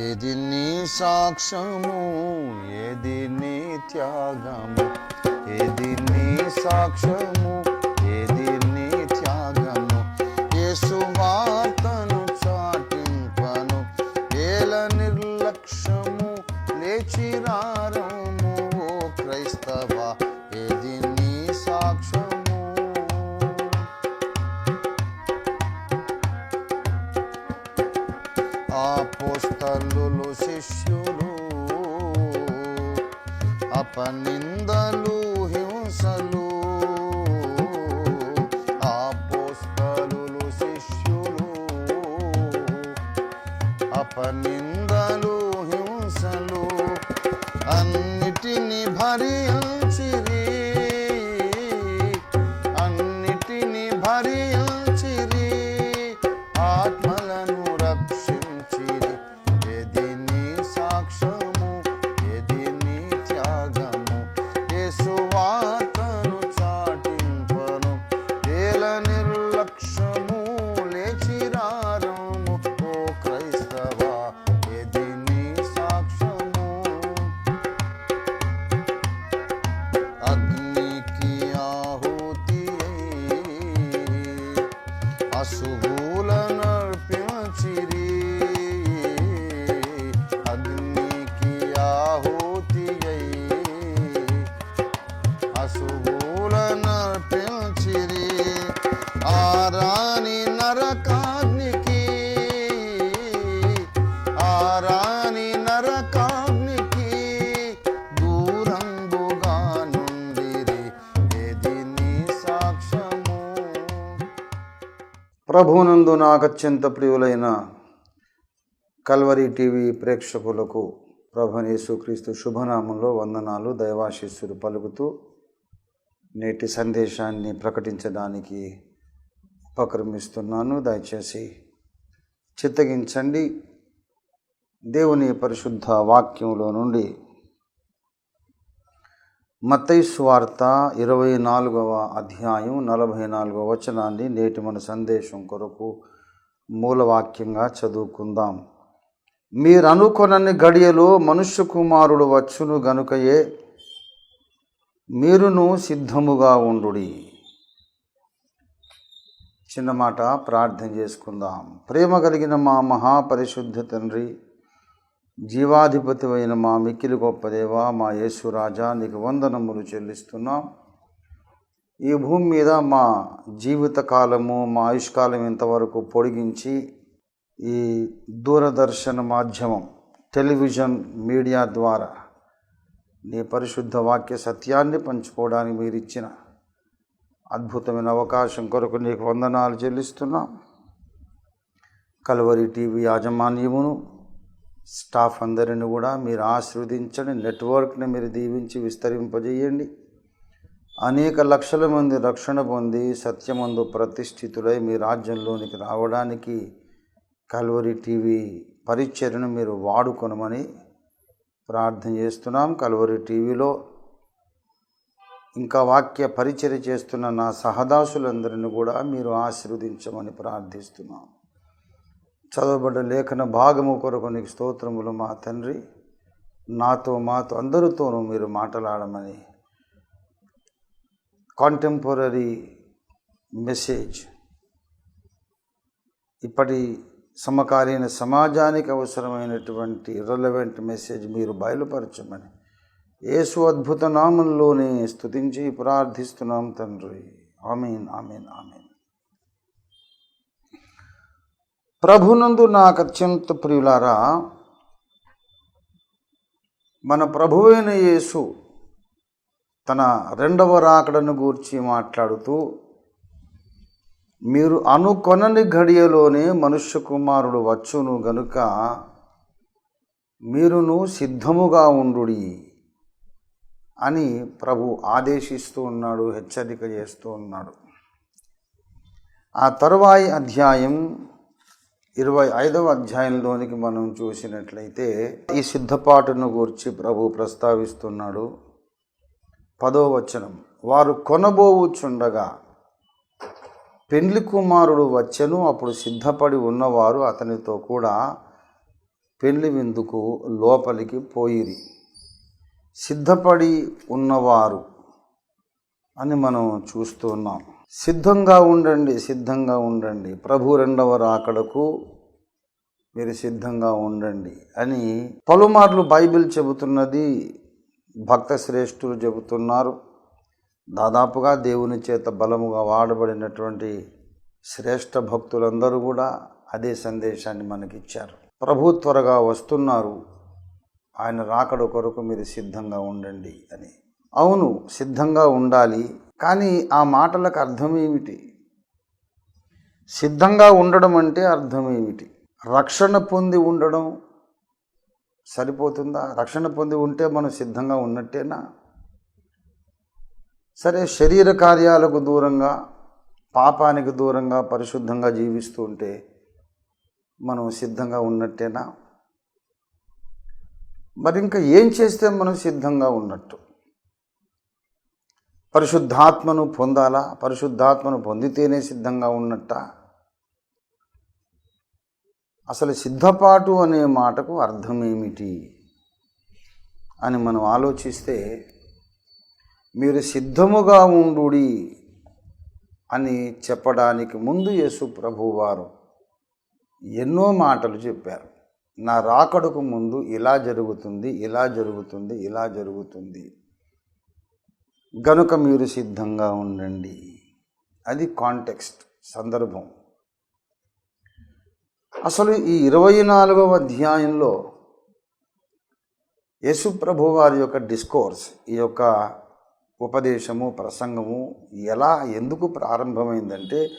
ఏది నీ సాక్ష్యము ఏది నీ త్యాగము ఏది నీ సాక్ష్యము ప్రభునందు నాకు అత్యంత ప్రియులైన కల్వరి టీవీ ప్రేక్షకులకు ప్రభునేసుక్రీస్తు శుభనామంలో వందనాలు దైవాశిస్సులు పలుకుతూ నేటి సందేశాన్ని ప్రకటించడానికి ఉపక్రమిస్తున్నాను. దయచేసి చిత్తగించండి. దేవుని పరిశుద్ధ వాక్యంలో నుండి మత్తయి స్వార్త ఇరవై నాలుగవ అధ్యాయం నలభై నాలుగవ వచనాన్ని నేటి మన సందేశం కొరకు మూలవాక్యంగా చదువుకుందాం. మీరు అనుకొనని గడియలో మనుష్య కుమారుడు వచ్చును గనుకయే మీరును సిద్ధముగా ఉండుడి. చిన్న మాట ప్రార్థన చేసుకుందాం. ప్రేమ కలిగిన మా మహాపరిశుద్ధ తండ్రి జీవాధిపతి అయిన మా మిక్కిలి గొప్ప దేవ మా యేసురాజా నీకు వందనములు చెల్లిస్తున్నాం. ఈ భూమి మీద మా జీవితకాలము మా ఆయుష్కాలం ఇంతవరకు పొడిగించి ఈ దూరదర్శన మాధ్యమం టెలివిజన్ మీడియా ద్వారా నీ పరిశుద్ధ వాక్య సత్యాన్ని పంచుకోవడానికి మీరు ఇచ్చిన అద్భుతమైన అవకాశం కొరకు నీకు వందనాలు చెల్లిస్తున్నాం. కలవరి టీవీ యాజమాన్యమును స్టాఫ్ అందరిని కూడా మీరు ఆశీర్వదించండి నెట్వర్క్ని మీరు దీవించి విస్తరింపజేయండి. అనేక లక్షల మంది రక్షణ పొంది సత్యమందు ప్రతిష్ఠితులై మీ రాజ్యంలోనికి రావడానికి కల్వరి టీవీ పరిచర్ను మీరు వాడుకొనమని ప్రార్థన చేస్తున్నాం. కల్వరి టీవీలో ఇంకా వాక్య పరిచర్య చేస్తున్న నా సహదాసులందరిని కూడా మీరు ఆశీర్వదించమని ప్రార్థిస్తున్నాం. చదవబడ్డ లేఖన భాగము కొరకు నీకు స్తోత్రములు మా తండ్రి. నాతో మాతో అందరితోనూ మీరు మాట్లాడమని కాంటెంపరీ మెసేజ్ ఇప్పటి సమకాలీన సమాజానికి అవసరమైనటువంటి రిలవెంట్ మెసేజ్ మీరు బయలుపరచమని యేసు అద్భుత నామంలోనే స్తుతించి ప్రార్థిస్తున్నాం తండ్రి. Amen amen amen. ప్రభునందు నాకు అత్యంత ప్రియులారా మన ప్రభువైన యేసు తన రెండవ రాకడను గూర్చి మాట్లాడుతూ మీరు అనుకొనని ఘడియలోనే మనుష్య కుమారుడు వచ్చును గనుక మీరును సిద్ధముగా ఉండుడి అని ప్రభు ఆదేశిస్తూ ఉన్నాడు హెచ్చరిక చేస్తూ ఉన్నాడు. ఆ తరువాయి అధ్యాయం ఇరవై ఐదవ అధ్యాయంలోనికి మనం చూసినట్లయితే ఈ సిద్ధపాటును గూర్చి ప్రభు ప్రస్తావిస్తున్నాడు. పదో వచనం వారు కొనబోవుచుండగా పెండ్లి కుమారుడు వచ్చెను అప్పుడు సిద్ధపడి ఉన్నవారు అతనితో కూడా పెళ్ళి విందుకు లోపలికి పోయిరి. సిద్ధపడి ఉన్నవారు అని మనం చూస్తున్నాం. సిద్ధంగా ఉండండి సిద్ధంగా ఉండండి. ప్రభు రెండవ రాకడకు మీరు సిద్ధంగా ఉండండి అని పలుమార్లు బైబిల్ చెబుతున్నది భక్త శ్రేష్ఠులు చెబుతున్నారు. దాదాపుగా దేవుని చేత బలముగా వాడబడినటువంటి శ్రేష్ఠ భక్తులందరూ కూడా అదే సందేశాన్ని మనకిచ్చారు. ప్రభు త్వరగా వస్తున్నారు. ఆయన రాకడ కొరకు మీరు సిద్ధంగా ఉండండి అని. అవును సిద్ధంగా ఉండాలి. కానీ ఆ మాటలకు అర్థం ఏమిటి? సిద్ధంగా ఉండడం అంటే అర్థం ఏమిటి? రక్షణ పొంది ఉండడం సరిపోతుందా? రక్షణ పొంది ఉంటే మనం సిద్ధంగా ఉన్నట్టేనా? సరే శరీర కార్యాలకు దూరంగా పాపానికి దూరంగా పరిశుద్ధంగా జీవిస్తూ ఉంటే మనం సిద్ధంగా ఉన్నట్టేనా? మరి ఇంకా ఏం చేస్తే మనం సిద్ధంగా ఉన్నట్టు? పరిశుద్ధాత్మను పొందాలా? పరిశుద్ధాత్మను పొందితేనే సిద్ధంగా ఉన్నట్ట? అసలు సిద్ధపాటు అనే మాటకు అర్థం ఏమిటి అని మనం ఆలోచిస్తే మీరు సిద్ధముగా ఉండుడి అని చెప్పడానికి ముందు యేసు ప్రభువారు ఎన్నో మాటలు చెప్పారు. నా రాకడకు ముందు ఇలా జరుగుతుంది ఇలా జరుగుతుంది ఇలా జరుగుతుంది. గనుక మీరు సిద్ధంగా ఉండండి. అది కాంటెక్స్ట్ సందర్భం. అసలు ఈ ఇరవై నాలుగవ అధ్యాయంలో యేసుప్రభు వారి యొక్క డిస్కోర్స్ ఈ యొక్క ఉపదేశము ప్రసంగము ఎలా ఎందుకు ప్రారంభమైందంటే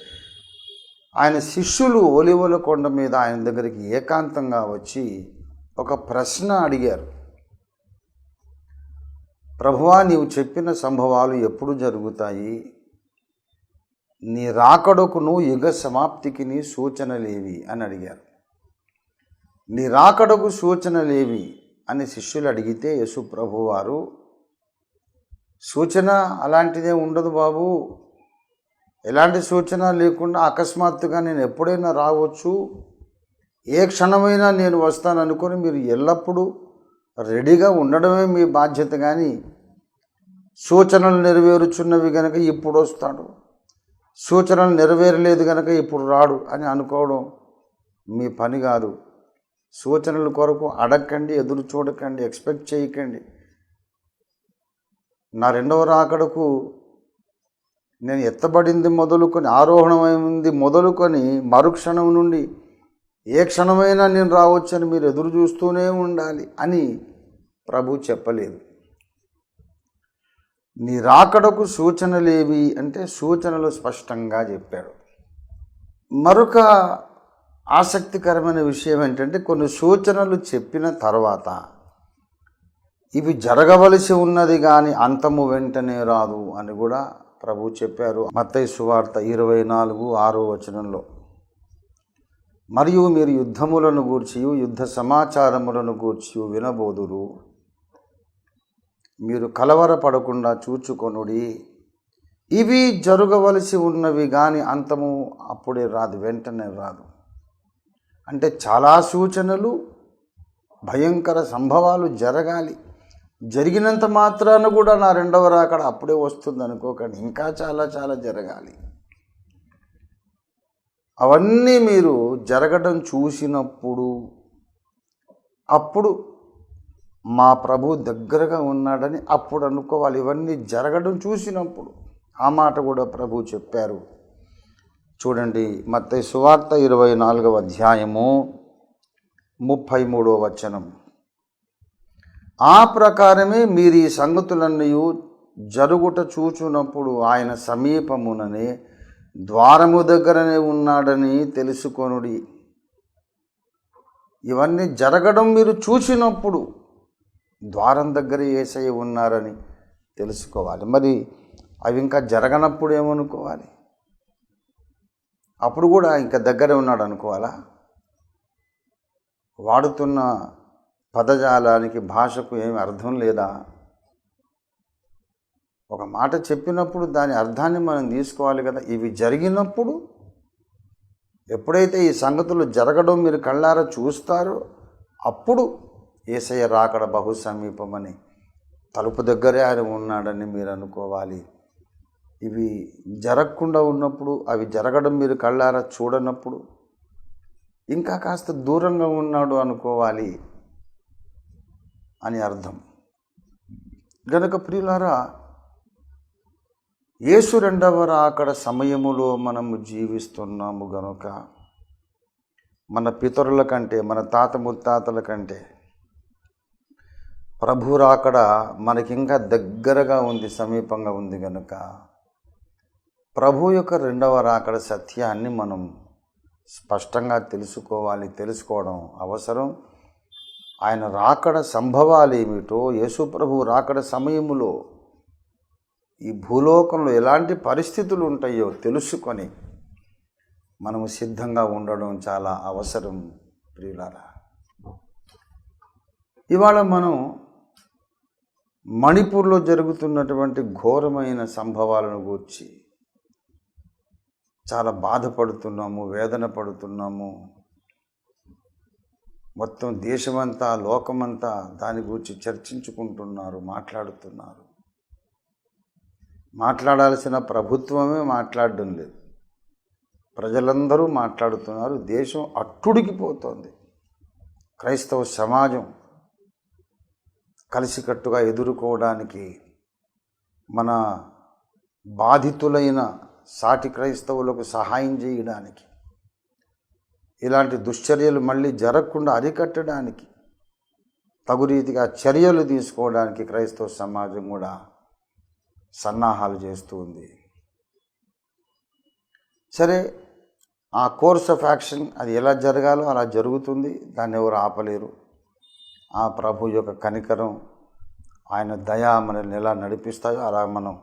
ఆయన శిష్యులు ఒలివల కొండ మీద ఆయన దగ్గరికి ఏకాంతంగా వచ్చి ఒక ప్రశ్న అడిగారు. ప్రభువా నీవు చెప్పిన సంభవాలు ఎప్పుడు జరుగుతాయి? నీ రాకడకును యుగ సమాప్తికి నీ సూచనలేవి అని అడిగారు. నీ రాకడకు సూచనలేవి అని శిష్యులు అడిగితే యశు ప్రభు వారు సూచన అలాంటిదే ఉండదు బాబు. ఎలాంటి సూచన లేకుండా అకస్మాత్తుగా నేను ఎప్పుడైనా రావచ్చు? ఏ క్షణమైనా నేను వస్తాను అనుకొని మీరు ఎల్లప్పుడూ రెడీగా ఉండడమే మీ బాధ్యత కానీ సూచనలు నెరవేరుచున్నవి కనుక ఇప్పుడు వస్తాడు. సూచనలు నెరవేరలేదు కనుక ఇప్పుడు రాడు అని అనుకోవడం మీ పని కాదు. సూచనల కొరకు అడగండి ఎదురు చూడకండి ఎక్స్పెక్ట్ చేయకండి. నా రెండవ రాకడకు నేను ఎత్తబడింది మొదలుకొని ఆరోహణమైంది మొదలుకొని మరుక్షణం నుండి ఏ క్షణమైనా నేను రావచ్చని మీరు ఎదురు చూస్తూనే ఉండాలి అని ప్రభు చెప్పలేదు. నీ రాకడకు సూచనలేవి అంటే సూచనలు స్పష్టంగా చెప్పాడు. మరొక ఆసక్తికరమైన విషయం ఏంటంటే కొన్ని సూచనలు చెప్పిన తర్వాత ఇవి జరగవలసి ఉన్నది కానీ అంతము వెంటనే రాదు అని కూడా ప్రభు చెప్పారు మత్తయ్య సువార్త ఇరవై నాలుగు ఆరో వచనంలో. మరియు మీరు యుద్ధములను గూర్చి యుద్ధ సమాచారములను గూర్చి వినబోదురు. మీరు కలవరపడకుండా చూచుకొనుడి. ఇవి జరగవలసి ఉన్నవి కానీ అంతము అప్పుడే రాదు వెంటనే రాదు. అంటే చాలా సూచనలు భయంకర సంభవాలు జరగాలి. జరిగినంత మాత్రాన కూడా నా రెండవ రాకడ అప్పుడే వస్తుంది అనుకోకండి ఇంకా చాలా చాలా జరగాలి. అవన్నీ మీరు జరగడం చూసినప్పుడు అప్పుడు మా ప్రభు దగ్గరగా ఉన్నాడని అప్పుడు అనుకోవాలి. ఇవన్నీ జరగడం చూసినప్పుడు ఆ మాట కూడా ప్రభు చెప్పారు. చూడండి మత్తయి సువార్త ఇరవై నాలుగవ అధ్యాయము ముప్పై మూడవ వచనం. ఆ ప్రకారమే మీరు ఈ సంగతులన్నీ జరుగుట చూచునప్పుడు ఆయన సమీపముననే ద్వారము దగ్గరనే ఉన్నాడని తెలుసుకొనుడి. ఇవన్నీ జరగడం మీరు చూసినప్పుడు ద్వారం దగ్గర ఏసై ఉన్నారని తెలుసుకోవాలి. మరి అవి ఇంకా జరగనప్పుడు ఏమనుకోవాలి అప్పుడు కూడా ఇంకా దగ్గర ఉన్నాడు అనుకోవాలా? వాడుతున్న పదజాలానికి భాషకు ఏమి అర్థం లేదా? ఒక మాట చెప్పినప్పుడు దాని అర్థాన్ని మనం తీసుకోవాలి కదా. ఇవి జరిగినప్పుడు ఎప్పుడైతే ఈ సంగతులు జరగడం మీరు కళ్ళారా చూస్తారో అప్పుడు ఏసయ్య రాకడ బహు సమీపమని తలుపు దగ్గరే ఆయన ఉన్నాడని మీరు అనుకోవాలి. ఇవి జరగకుండా ఉన్నప్పుడు అవి జరగడం మీరు కళ్ళారా చూడనప్పుడు ఇంకా కాస్త దూరంగా ఉన్నాడు అనుకోవాలి అని అర్థం. గనక ప్రియులారా యేసు రెండవ రాకడ సమయములో మనము జీవిస్తున్నాము గనుక మన పితరుల కంటే మన తాత ముత్తాతల కంటే ప్రభు రాకడ మనకింకా దగ్గరగా ఉంది సమీపంగా ఉంది కనుక ప్రభు యొక్క రెండవ రాకడ సత్యాన్ని మనం స్పష్టంగా తెలుసుకోవాలి తెలుసుకోవడం అవసరం. ఆయన రాకడ సంభవాలు ఏమిటో యేసుప్రభు రాకడ సమయములో ఈ భూలోకంలో ఎలాంటి పరిస్థితులు ఉంటాయో తెలుసుకొని మనము సిద్ధంగా ఉండడం చాలా అవసరం ప్రియులారా. ఇవాళ మనం మణిపూర్లో జరుగుతున్నటువంటి ఘోరమైన సంభవాలను గూర్చి చాలా బాధపడుతున్నాము వేదన పడుతున్నాము మొత్తం దేశమంతా లోకమంతా దాని గురించి చర్చించుకుంటున్నారు మాట్లాడుతున్నారు. మాట్లాడాల్సిన ప్రభుత్వమే మాట్లాడడం లేదు. ప్రజలందరూ మాట్లాడుతున్నారు దేశం అట్టుడికిపోతోంది క్రైస్తవ సమాజం కలిసికట్టుగా ఎదుర్కోవడానికి మన బాధితులైన సాటి క్రైస్తవులకు సహాయం చేయడానికి ఇలాంటి దుశ్చర్యలు మళ్ళీ జరగకుండా అరికట్టడానికి తగు రీతిగా చర్యలు తీసుకోవడానికి క్రైస్తవ సమాజం కూడా సన్నాహాలు చేస్తూ ఉంది. సరే ఆ కోర్స్ ఆఫ్ యాక్షన్ అది ఎలా జరగాలో అలా జరుగుతుంది. దాన్ని ఎవరు ఆపలేరు. ఆ ప్రభు యొక్క కనికరం ఆయన దయా మనల్ని ఎలా నడిపిస్తాయో అలా మనం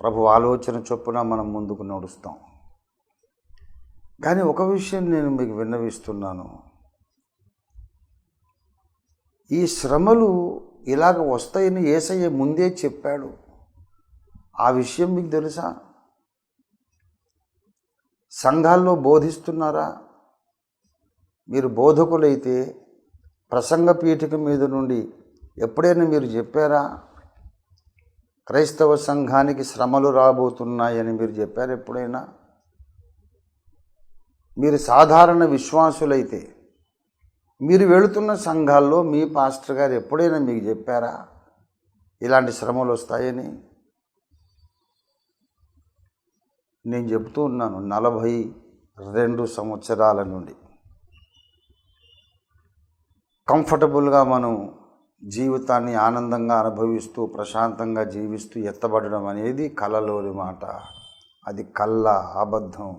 ప్రభు ఆలోచన చొప్పున మనం ముందుకు నడుస్తాం. కానీ ఒక విషయం నేను మీకు విన్నవిస్తున్నాను. ఈ శ్రమలు ఇలాగ వస్తాయని ఏసయ్య ముందే చెప్పాడు. ఆ విషయం మీకు తెలుసా? సంఘాల్లో బోధిస్తున్నారా? మీరు బోధకులైతే ప్రసంగ పీఠిక మీద నుండి ఎప్పుడైనా మీరు చెప్పారా? క్రైస్తవ సంఘానికి శ్రమలు రాబోతున్నాయని మీరు చెప్పారు ఎప్పుడైనా? మీరు సాధారణ విశ్వాసులైతే మీరు వెళుతున్న సంఘాల్లో మీ పాస్టర్ గారు ఎప్పుడైనా మీకు చెప్పారా? ఇలాంటి శ్రమలు వస్తాయని? నేను చెప్తూ ఉన్నాను నలభై రెండు సంవత్సరాల నుండి. కంఫర్టబుల్గా మనం జీవితాన్ని ఆనందంగా అనుభవిస్తూ ప్రశాంతంగా జీవిస్తూ ఎత్తబడడం అనేది కళలోని మాట. అది కళ్ళ అబద్ధం.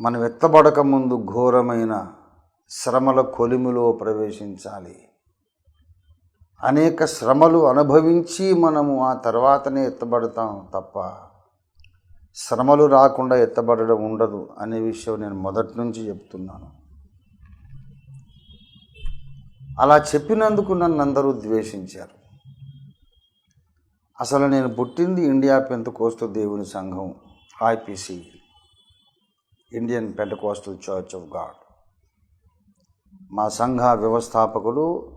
మనం ఎత్తబడక ముందు ఘోరమైన శ్రమల కొలిమిలో ప్రవేశించాలి. అనేక శ్రమలు అనుభవించి మనము ఆ తర్వాతనే ఎత్తబడతాం తప్ప శ్రమలు రాకుండా ఎత్తబడడం ఉండదు అనే విషయం నేను మొదటి నుంచి చెప్తున్నాను. అలా చెప్పినందుకు నన్ను అందరూ ద్వేషించారు. అసలు నేను పుట్టింది ఇండియా పెంతకోస్తు దేవుని సంఘం IPC Indian Pentecostal church of God. మా సంఘ వ్యవస్థాపకుడు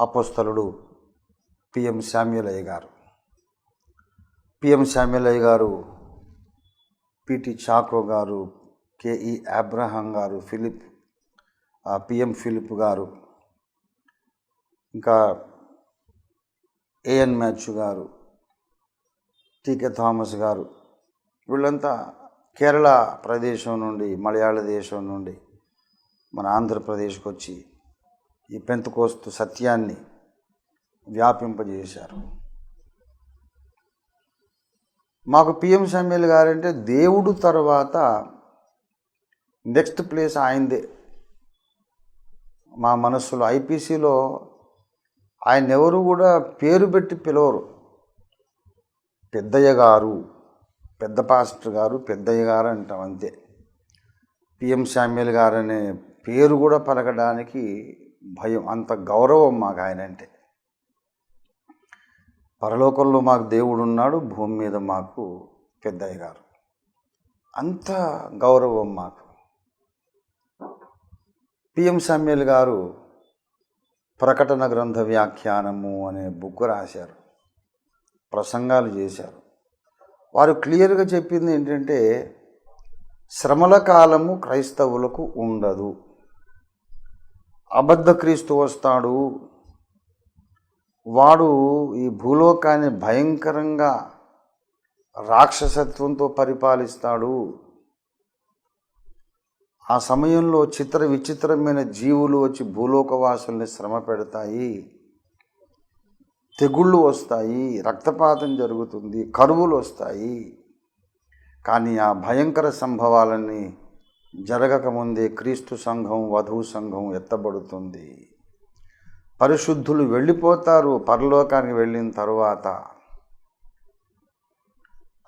అపోస్తలుడు పిఎం శామ్యులయ్య గారు. పిఎం శామ్యులయ్య గారు పిటి చాకో గారు కేఈ అబ్రహాం గారు ఫిలిప్ పిఎం ఫిలిప్ గారు ఇంకా ఏఎన్ మ్యాథ్యూ గారు టీకే థామస్ గారు వీళ్ళంతా కేరళ ప్రదేశం నుండి మలయాళ దేశం నుండి మన ఆంధ్రప్రదేశ్కి వచ్చి ఈ పెంతకోస్తు సత్యాన్ని వ్యాపింపజేశారు. మాకు పిఎం సమ్మెల్ గారంటే దేవుడు తర్వాత నెక్స్ట్ ప్లేస్ ఆయనదే. మా మనస్సులో ఐపీసీలో ఆయన ఎవరు కూడా పేరు పెట్టి పిలవరు. పెద్దయ్య గారు పెద్ద పాస్టర్ గారు పెద్దయ్య గారు అంటాం అంతే. పిఎం శామ్యుల్ గారు అనే పేరు కూడా పలకడానికి భయం అంత గౌరవం మాకు ఆయన అంటే పరలోకంలో మాకు దేవుడు ఉన్నాడు భూమి మీద మాకు పెద్దయ్య గారు. అంత గౌరవం మాకు. పిఎం సామ్యుల్ గారు ప్రకటన గ్రంథ వ్యాఖ్యానము అనే బుక్ రాశారు. ప్రసంగాలు చేశారు. వారు క్లియర్గా చెప్పింది ఏంటంటే శ్రమల కాలము క్రైస్తవులకు ఉండదు. అబద్ధ క్రీస్తు వస్తాడు. వాడు ఈ భూలోకాన్ని భయంకరంగా రాక్షసత్వంతో పరిపాలిస్తాడు. ఆ సమయంలో చిత్ర విచిత్రమైన జీవులు వచ్చి భూలోకవాసుల్ని శ్రమ పెడతాయి. తెగుళ్ళు వస్తాయి రక్తపాతం జరుగుతుంది కరువులు వస్తాయి. కానీ ఆ భయంకర సంభవాలని జరగకముందే క్రీస్తు సంఘం వధువు సంఘం ఎత్తబడుతుంది. పరిశుద్ధులు వెళ్ళిపోతారు పరలోకానికి వెళ్ళిన తరువాత.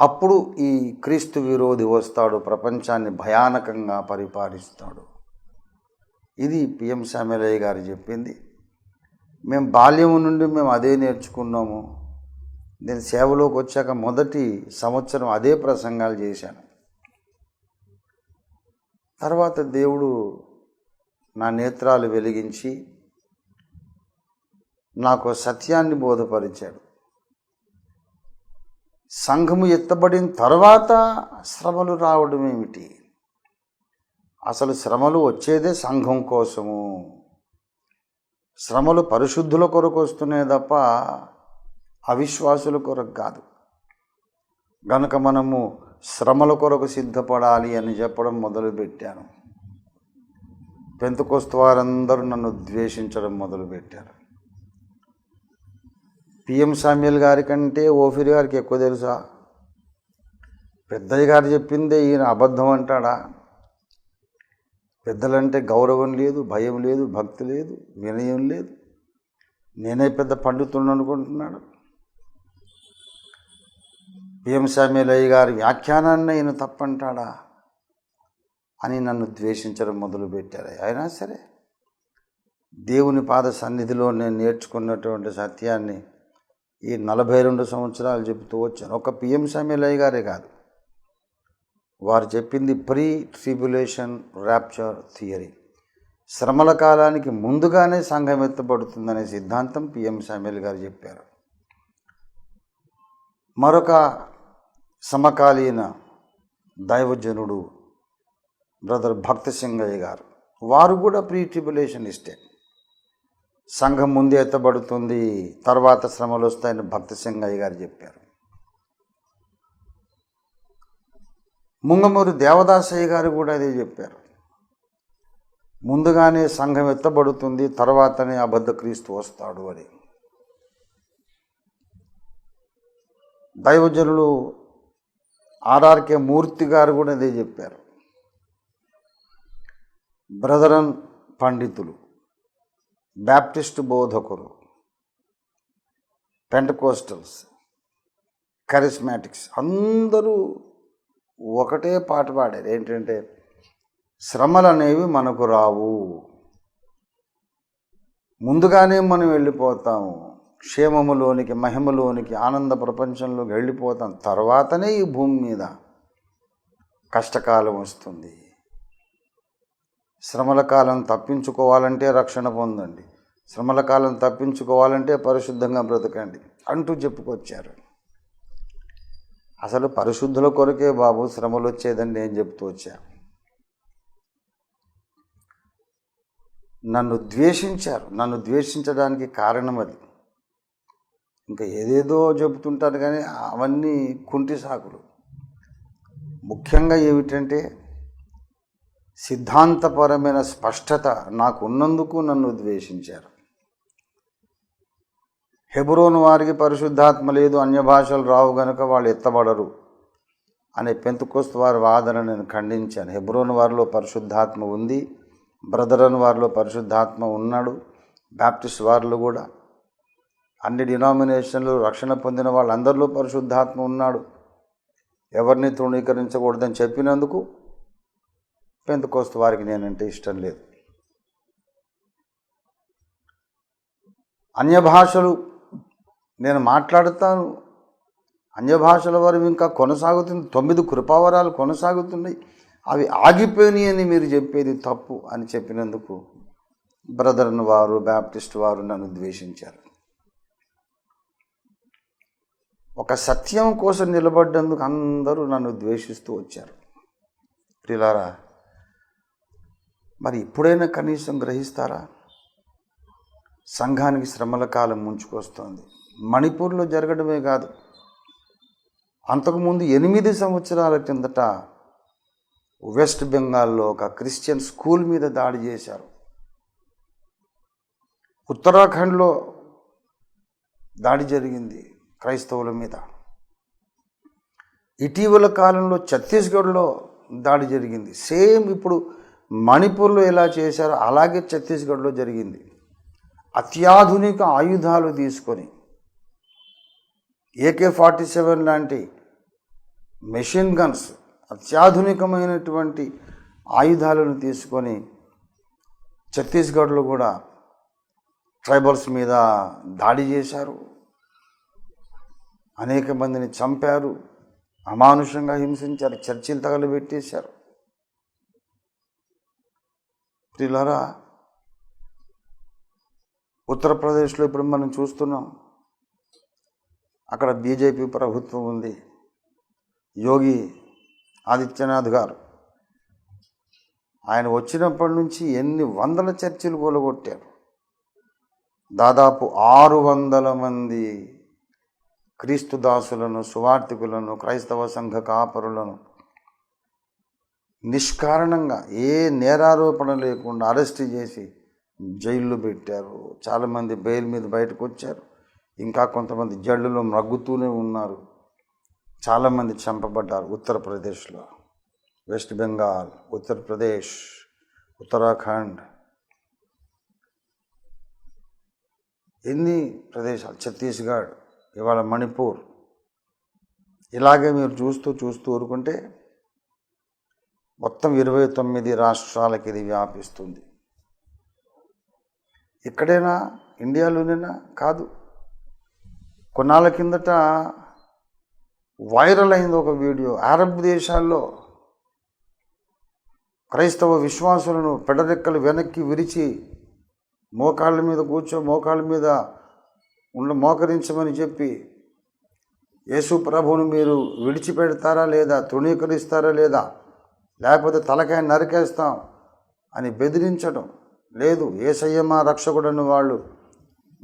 అప్పుడు ఈ క్రీస్తు విరోధి వస్తాడు ప్రపంచాన్ని భయానకంగా పరిపాలిస్తాడు. ఇది పిఎం శామ్యలయ్య గారు చెప్పింది. మేము బాల్యం నుండి మేము అదే నేర్చుకున్నాము. నేను సేవలోకి వచ్చాక మొదటి సంవత్సరం అదే ప్రసంగాలు చేశాను. తర్వాత దేవుడు నా నేత్రాలు వెలిగించి నాకు సత్యాన్ని బోధపరిచాడు. సంఘము ఎత్తబడిన తర్వాత శ్రమలు రావడం ఏమిటి? అసలు శ్రమలు వచ్చేదే సంఘం కోసము. శ్రమలు పరిశుద్ధుల కొరకు వస్తున్నాయి తప్ప అవిశ్వాసుల కొరకు కాదు. గనుక మనము శ్రమల కొరకు సిద్ధపడాలి అని చెప్పడం మొదలుపెట్టాను. పెంతకొస్తు వారందరూ నన్ను ద్వేషించడం మొదలుపెట్టారు. పిఎం సామ్యుల్ గారి కంటే ఓఫిర్ గారికి ఎక్కువ తెలుసా? పెద్దయ్య గారు చెప్పిందే ఈయన అబద్ధం అంటాడా? పెద్దలంటే గౌరవం లేదు భయం లేదు భక్తి లేదు వినయం లేదు. నేనే పెద్ద పండితుడు అనుకుంటున్నాడు. పిఎం సామ్యులయ్య గారి వ్యాఖ్యానాన్ని ఈయన తప్పంటాడా అని నన్ను ద్వేషించడం మొదలుపెట్టారు అయినా సరే దేవుని పాద సన్నిధిలో నేను నేర్చుకున్నటువంటి సత్యాన్ని ఈ నలభై రెండు సంవత్సరాలు చెబుతూ వచ్చాను. ఒక పిఎం సమీలయ్య గారే కాదు. వారు చెప్పింది ప్రీ ట్రిబ్యులేషన్ ర్యాప్చర్ థియరీ. శ్రమల కాలానికి ముందుగానే సంఘం ఎత్తబడుతుందనే సిద్ధాంతం పిఎం సామ్యుల్ గారు చెప్పారు. మరొక సమకాలీన దైవజనుడు బ్రదర్ భక్త సింగయ్య గారు. వారు కూడా ప్రీ ట్రిబ్యులేషన్ ఇస్టే సంఘం ముందే ఎత్తబడుతుంది తర్వాత శ్రమలు వస్తాయని భక్త సింగయ్య గారు చెప్పారు. ముంగమూరి దేవదాసయ్య గారు కూడా అదే చెప్పారు. ముందుగానే సంఘం ఎత్తబడుతుంది తర్వాతనే అబద్ధ క్రీస్తు వస్తాడు అని. దైవజనులు ఆర్ఆర్కే మూర్తి గారు కూడా అదే చెప్పారు. బ్రదరన్ పండితులు. బ్యాప్టిస్ట్ బోధకులు పెంటకోస్టల్స్ కరిస్మాటిక్స్ అందరూ ఒకటే పాట పాడారు. ఏంటంటే శ్రమలు అనేవి మనకు రావు. ముందుగానే మనం వెళ్ళిపోతాము క్షేమములోనికి మహిమలోనికి ఆనంద ప్రపంచంలోకి వెళ్ళిపోతాం. తర్వాతనే ఈ భూమి మీద కష్టకాలం వస్తుంది. శ్రమల కాలం తప్పించుకోవాలంటే రక్షణ పొందండి. శ్రమల కాలం తప్పించుకోవాలంటే పరిశుద్ధంగా బ్రతకండి అంటూ చెప్పుకొచ్చారు. అసలు పరిశుద్ధుల కొరకే బాబు శ్రమలు వచ్చేదని నేను చెప్తూ వచ్చా నన్ను ద్వేషించారు. నన్ను ద్వేషించడానికి కారణం అది. ఇంకా ఏదేదో చెబుతుంటారు కానీ అవన్నీ కుంటి సాకులు. ముఖ్యంగా ఏమిటంటే సిద్ధాంతపరమైన స్పష్టత నాకు ఉన్నందుకు నన్ను ద్వేషించారు. హెబ్రోను వారికి పరిశుద్ధాత్మ లేదు అన్య భాషలు రావు గనుక వాళ్ళు ఎత్తబడరు అనే పెంతుకోస్తు వారి వాదన నేను ఖండించాను. హెబ్రోన్ వారిలో పరిశుద్ధాత్మ ఉంది బ్రదరన్ వారిలో పరిశుద్ధాత్మ ఉన్నాడు బ్యాప్టిస్ట్ వారిలో కూడా. అన్ని డినామినేషన్లు రక్షణ పొందిన వాళ్ళందరిలో పరిశుద్ధాత్మ ఉన్నాడు. ఎవరిని తృణీకరించకూడదని చెప్పినందుకు పెంతకోస్తు వారికి నేనంటే ఇష్టం లేదు. అన్య భాషలు నేను మాట్లాడుతాను. అన్య భాషల వారు ఇంకా కొనసాగుతుంది. తొమ్మిది కృపావరాలు కొనసాగుతున్నాయి. అవి ఆగిపోయినాయి అని మీరు చెప్పేది తప్పు అని చెప్పినందుకు బ్రదర్న్ వారు బ్యాప్టిస్ట్ వారు నన్ను ద్వేషించారు. ఒక సత్యం కోసం నిలబడ్డందుకు అందరూ నన్ను ద్వేషిస్తూ వచ్చారు. ప్రిలారా మరి ఇప్పుడైనా కనీసం గ్రహిస్తారా? సంఘానికి శ్రమల కాలం ముంచుకొస్తోంది. మణిపూర్లో జరగడమే కాదు. అంతకుముందు ఎనిమిది సంవత్సరాల కిందట వెస్ట్ బెంగాల్లో ఒక క్రిస్టియన్ స్కూల్ మీద దాడి చేశారు. ఉత్తరాఖండ్లో దాడి జరిగింది క్రైస్తవుల మీద. ఇటీవల కాలంలో ఛత్తీస్గఢ్లో దాడి జరిగింది. సేమ్ ఇప్పుడు మణిపూర్లో ఎలా చేశారో అలాగే ఛత్తీస్గఢ్లో జరిగింది. అత్యాధునిక ఆయుధాలు తీసుకొని ఏకే ఫార్టీ సెవెన్ లాంటి మెషిన్ గన్స్ అత్యాధునికమైనటువంటి ఆయుధాలను తీసుకొని ఛత్తీస్గఢ్లో కూడా ట్రైబల్స్ మీద దాడి చేశారు. అనేక మందిని చంపారు. అమానుషంగా హింసించారు. చర్చిలు తగలబెట్టేశారు. ప్రియులారా ఉత్తరప్రదేశ్లో ఇప్పుడు మనం చూస్తున్నాం అక్కడ బీజేపీ ప్రభుత్వం ఉంది. యోగి ఆదిత్యనాథ్ గారు ఆయన వచ్చినప్పటి నుంచి ఎన్ని వందల చర్చిలు కూలగొట్టారు దాదాపు ఆరు వందల మంది క్రీస్తు దాసులను సువార్థికులను క్రైస్తవ సంఘ కాపరులను నిష్కారణంగా ఏ నేరారోపణ లేకుండా అరెస్ట్ చేసి జైల్లో పెట్టారు. చాలామంది బెయిల్ మీద బయటకు వచ్చారు. ఇంకా కొంతమంది జడ్లులో మగ్గుతూనే ఉన్నారు. చాలామంది చంపబడ్డారు ఉత్తరప్రదేశ్లో. వెస్ట్ బెంగాల్ ఉత్తరప్రదేశ్ ఉత్తరాఖండ్. ఎన్ని ప్రదేశాలు? ఛత్తీస్గఢ్ ఇవాళ మణిపూర్. ఇలాగే మీరు చూస్తూ చూస్తూ ఊరుకుంటే మొత్తం ఇరవై తొమ్మిది రాష్ట్రాలకి ఇది వ్యాపిస్తుంది. ఇక్కడైనా ఇండియాలోనైనా కాదు. కొన్నాళ్ళ కిందట వైరల్ అయింది ఒక వీడియో. అరబ్ దేశాల్లో క్రైస్తవ విశ్వాసులను పెడరెక్కలు వెనక్కి విరిచి మోకాళ్ళ మీద కూర్చో మోకాళ్ళ మీద ఉండ మోకరించమని చెప్పి యేసు ప్రభువును మీరు విడిచిపెడతారా లేదా తృణీకరిస్తారా లేదా లేకపోతే తలకాయ నరికేస్తాం అని బెదిరించడం లేదు ఏసయ్యమా రక్షకుడని వాళ్ళు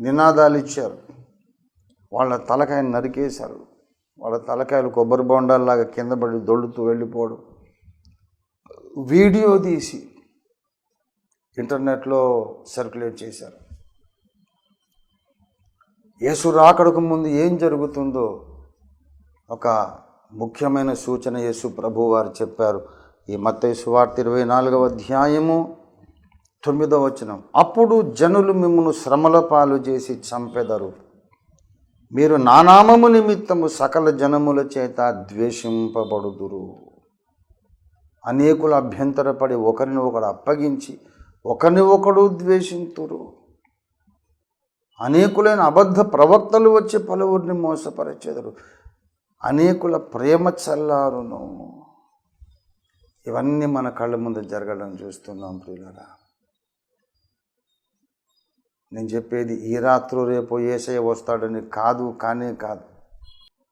నినాదాలు ఇచ్చారు. వాళ్ళ తలకాయని నరికేశారు. వాళ్ళ తలకాయలు కొబ్బరి బొండాల్లాగా కింద పడి దొల్లుతూ వెళ్ళిపోవడం. వీడియో తీసి ఇంటర్నెట్లో సర్క్యులేట్ చేశారు. యేసు రాకడకు ముందు ఏం జరుగుతుందో ఒక ముఖ్యమైన సూచన యేసు ప్రభు వారు చెప్పారు. ఈ మత్తయి సువార్త ఇరవై నాలుగవ అధ్యాయము తొమ్మిదవ వచనం. అప్పుడు జనులు మిమ్మను శ్రమల పాలు చేసి చంపెదరు. మీరు నానామము నిమిత్తము సకల జనముల చేత ద్వేషింపబడుదురు. అనేకులు అభ్యంతరపడి ఒకరిని ఒకడు అప్పగించి ఒకరిని ఒకడు ద్వేషింతురు. అనేకులైన అబద్ధ ప్రవక్తలు వచ్చి పలువురిని మోసపరచెదరు. అనేకుల ప్రేమ చల్లారును. ఇవన్నీ మన కళ్ళ ముందు జరగడం చూస్తున్నాం ప్రియులరా. నేను చెప్పేది ఈ రాత్రు రేపు ఏసయ వస్తాడని కాదు కానే కాదు.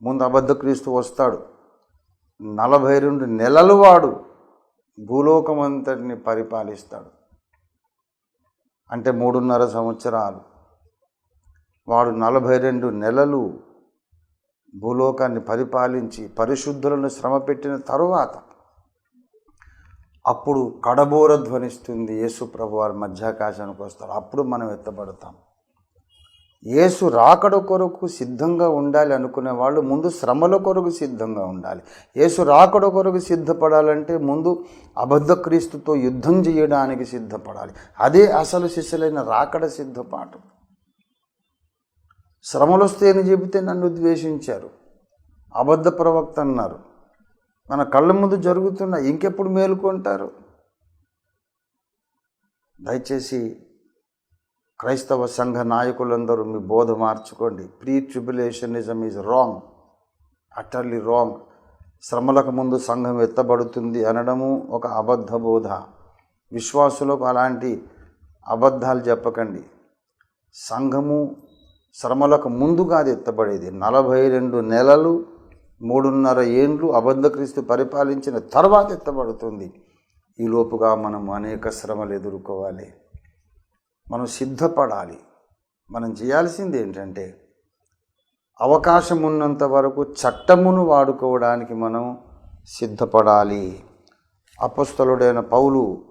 ముందు అబద్ధ క్రీస్తు వస్తాడు. నలభై రెండు నెలలు వాడు భూలోకం అంతటిని పరిపాలిస్తాడు. అంటే మూడున్నర సంవత్సరాలు. వాడు నలభై రెండు నెలలు భూలోకాన్ని పరిపాలించి పరిశుద్ధులను శ్రమ పెట్టిన తరువాత అప్పుడు కడబోర ధ్వనిస్తుంది యేసు ప్రభు వారి మధ్యాకాశానికి వస్తారు. అప్పుడు మనం ఎత్తబడతాం. యేసు రాకడ కొరకు సిద్ధంగా ఉండాలి అనుకునే వాళ్ళు ముందు శ్రమల కొరకు సిద్ధంగా ఉండాలి. యేసు రాకడ కొరకు సిద్ధపడాలంటే ముందు అబద్ధ క్రీస్తుతో యుద్ధం చేయడానికి సిద్ధపడాలి. అదే అసలు శిష్యులైన రాకడ సిద్ధపాటు. శ్రమలు వస్తే అని చెబితే నన్ను ద్వేషించారు. అబద్ధ ప్రవక్త అన్నారు. మన కళ్ళ ముందు జరుగుతున్న ఇంకెప్పుడు మేలుకుంటారు? దయచేసి క్రైస్తవ సంఘ నాయకులందరూ మీ బోధ మార్చుకోండి. Pre tribulationism is wrong utterly wrong శ్రమలకు ముందు సంఘం ఎత్తబడుతుంది అనడము ఒక అబద్ధ బోధ విశ్వాసులకు అలాంటి అబద్ధాలు చెప్పకండి. సంఘము శ్రమలకు ముందుగా అది ఎత్తబడేది. నలభై రెండు నెలలు మూడున్నర ఏండ్లు అబద్ధక్రీస్తు పరిపాలించిన తర్వాత ఎత్తబడుతుంది. ఈలోపుగా మనం అనేక శ్రమలు ఎదుర్కోవాలి. మనం సిద్ధపడాలి. మనం చేయాల్సింది ఏంటంటే అవకాశం ఉన్నంత వరకు చట్టమును వాడుకోవడానికి మనం సిద్ధపడాలి. అపస్థలుడైన పౌలు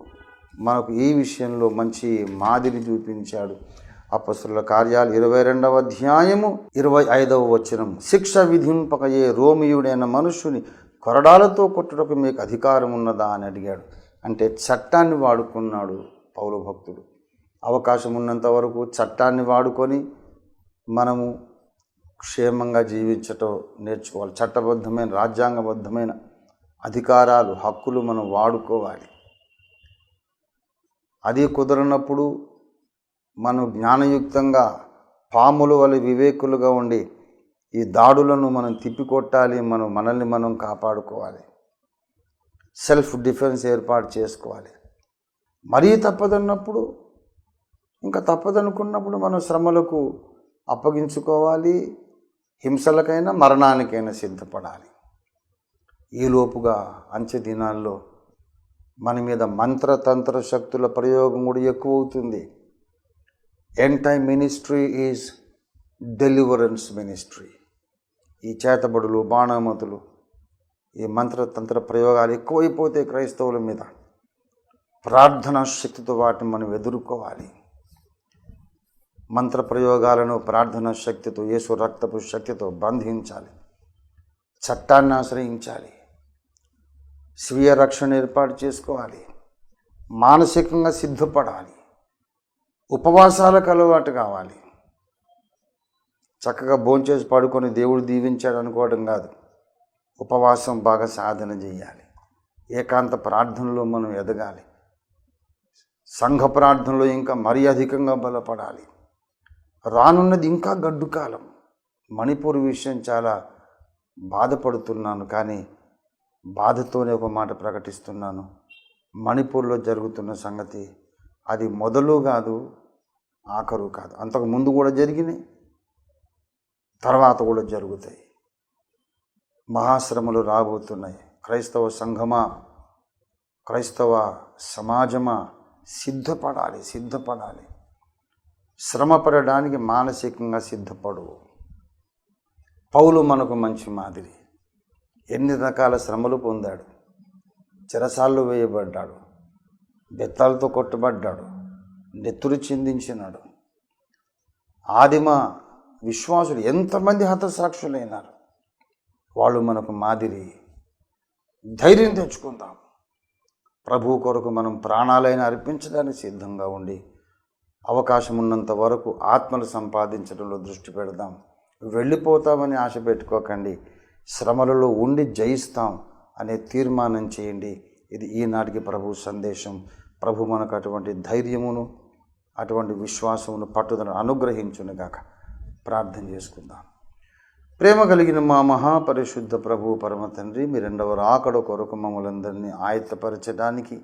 మనకు ఈ విషయంలో మంచి మాదిరి చూపించాడు. అపస్తుల కార్యాలు ఇరవై రెండవ అధ్యాయము ఇరవై ఐదవ వచనం. శిక్ష విధింపకయే రోమియుడైన మనుషుని కొరడాలతో కొట్టుటకు మీకు అధికారం ఉన్నదా అని అడిగాడు. అంటే చట్టాన్ని వాడుకున్నాడు పౌలు భక్తుడు. అవకాశం ఉన్నంత వరకు చట్టాన్ని వాడుకొని మనము క్షేమంగా జీవించటం నేర్చుకోవాలి. చట్టబద్ధమైన రాజ్యాంగబద్ధమైన అధికారాలు హక్కులు మనం వాడుకోవాలి. అది కుదరనప్పుడు మనం జ్ఞానయుక్తంగా పాముల వల్ల వివేకులుగా ఉండి ఈ దాడులను మనం తిప్పికొట్టాలి మనం మనల్ని మనం కాపాడుకోవాలి. సెల్ఫ్ డిఫెన్స్ ఏర్పాటు చేసుకోవాలి. మరీ తప్పదన్నప్పుడు ఇంకా తప్పదనుకున్నప్పుడు మనం శ్రమలకు అప్పగించుకోవాలి హింసలకైనా మరణానికైనా సిద్ధపడాలి. ఈలోపుగా అంచె దినాల్లో మన మీద మంత్రతంత్ర శక్తుల ప్రయోగం కూడా ఎక్కువ అవుతుంది ఎన్ మినిస్ట్రీ ఈజ్ డెలివరెన్స్ మినిస్ట్రీ ఈ చేతబడులు బాణామతులు ఈ మంత్రతంత్ర ప్రయోగాలు ఎక్కువైపోతే క్రైస్తవుల మీద ప్రార్థనా శక్తితో వాటిని మనం ఎదుర్కోవాలి. మంత్ర ప్రయోగాలను ప్రార్థనా శక్తితో యేసు రక్తపు శక్తితో బంధించాలి. చట్టాన్ని ఆశ్రయించాలి. స్వీయ రక్షణ ఏర్పాటు చేసుకోవాలి. మానసికంగా సిద్ధపడాలి. ఉపవాసాలకు అలవాటు కావాలి. చక్కగా భోంచేసి పడుకొని దేవుడు దీవించాడు అనుకోవడం కాదు. ఉపవాసం బాగా సాధన చేయాలి. ఏకాంత ప్రార్థనలో మనం ఎదగాలి. సంఘ ప్రార్థనలో ఇంకా మరీ అధికంగా బలపడాలి. రానున్నది ఇంకా గడ్డు కాలం. మణిపూర్ విషయం చాలా బాధపడుతున్నాను కానీ బాధతోనే ఒక మాట ప్రకటిస్తున్నాను. మణిపూర్లో జరుగుతున్న సంగతి అది మొదలు కాదు ఆఖరు కాదు. అంతకు ముందు కూడా జరిగినాయి తర్వాత కూడా జరుగుతాయి. మహాశ్రమలు రాబోతున్నాయి. క్రైస్తవ సంఘమా క్రైస్తవ సమాజమా సిద్ధపడాలి సిద్ధపడాలి. శ్రమపడడానికి మానసికంగా సిద్ధపడు. పౌలు మనకు మంచి మాదిరి. ఎన్ని రకాల శ్రమలు పొందాడు? చెరసాల్లో వేయబడ్డాడు. బెత్తాలతో కొట్టబడ్డాడు. నెత్తురు చిందించినాడు. ఆదిమ విశ్వాసులు ఎంతమంది హతసాక్షులైనారు? వాళ్ళు మనకు మాదిరి ధైర్యం తెచ్చుకుందాం. ప్రభు కొరకు మనం ప్రాణాలైన అర్పించడానికి సిద్ధంగా ఉండి అవకాశం ఉన్నంత వరకు ఆత్మలు సంపాదించడంలో దృష్టి పెడదాం. వెళ్ళిపోతామని ఆశ పెట్టుకోకండి. శ్రమలలో ఉండి జయిస్తాం అనే తీర్మానం చేయండి. ఇది ఈనాటికి ప్రభు సందేశం. ప్రభు మనకు అటువంటి ధైర్యమును అటువంటి విశ్వాసమును పట్టుదలను అనుగ్రహించునుగాక. ప్రార్థన చేసుకుందాం. ప్రేమ కలిగిన మా మహాపరిశుద్ధ ప్రభు పరమ తండ్రి మీ రెండవ రాకడ కొరకు మమ్మలందరినీ ఆయత్తపరచడానికి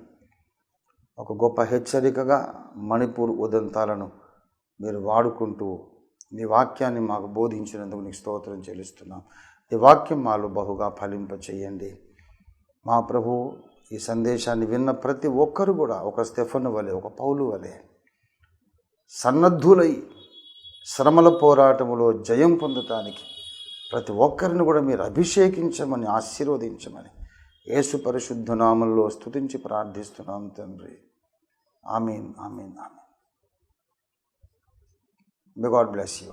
ఒక గొప్ప హెచ్చరికగా మణిపూర్ ఉదంతాలను మీరు వాడుకుంటూ నీ వాక్యాన్ని మాకు బోధించినందుకు నీకు స్తోత్రం చెల్లిస్తున్నాం. ఈ వాక్యం మాలో బహుగా ఫలింప చేయండి మా ప్రభు ఈ సందేశాన్ని విన్న ప్రతి ఒక్కరు కూడా ఒక స్టెఫన్ వలె ఒక పౌలు వలె సన్నద్ధులై శ్రమల పోరాటములో జయం పొందటానికి ప్రతి ఒక్కరిని కూడా మీరు అభిషేకించమని ఆశీర్వదించమని యేసు పరిశుద్ధ నామంలో స్తుతించి ప్రార్థిస్తున్నాం తండ్రి. Amen amen amen. May God bless you